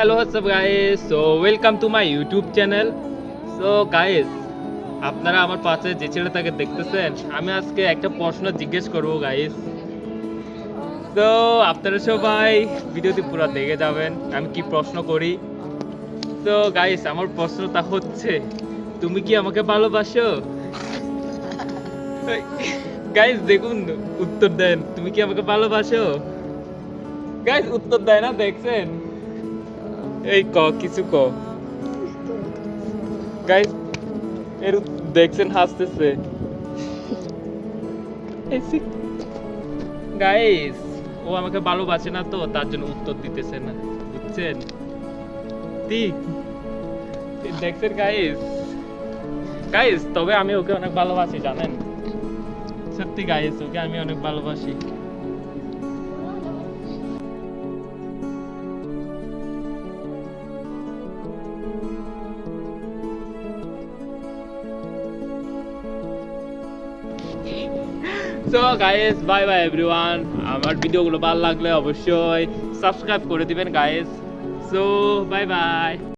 Hello WhatsApp guys so welcome to my YouTube channel so guys আপনারা আমার পাশে যে ছেলেটাকে দেখতেছেন, আমি আজকে একটা প্রশ্ন জিজ্ঞেস করব গাইস তো আপনারা সবাই ভিডিওটি পুরো দেখে যাবেন, আমি কি প্রশ্ন করি? তো গাইস আমার প্রশ্নটা হচ্ছে, তুমি কি আমাকে ভালোবাসো? গাইস দেখুন, উত্তর দেন, তুমি কি আমাকে ভালোবাসো? গাইস উত্তর দেয় না, দেখছেন? এই ক, কিছু ক। গাইস এর দেখছেন, হাসতেছে। গাইস ও আমাকে ভালোবাসে না তো, তার জন্য উত্তর দিতেছে না, বুঝছেন? ঠিক দেখছেন গাইস গাইস তবে আমি ওকে অনেক ভালোবাসি, জানেন? সত্যি গাইস ওকে আমি অনেক ভালোবাসি। So guys bye bye everyone আমার ভিডিওগুলো ভালো লাগলে অবশ্যই সাবস্ক্রাইব করে দিবেন গাইস সো বাই বাই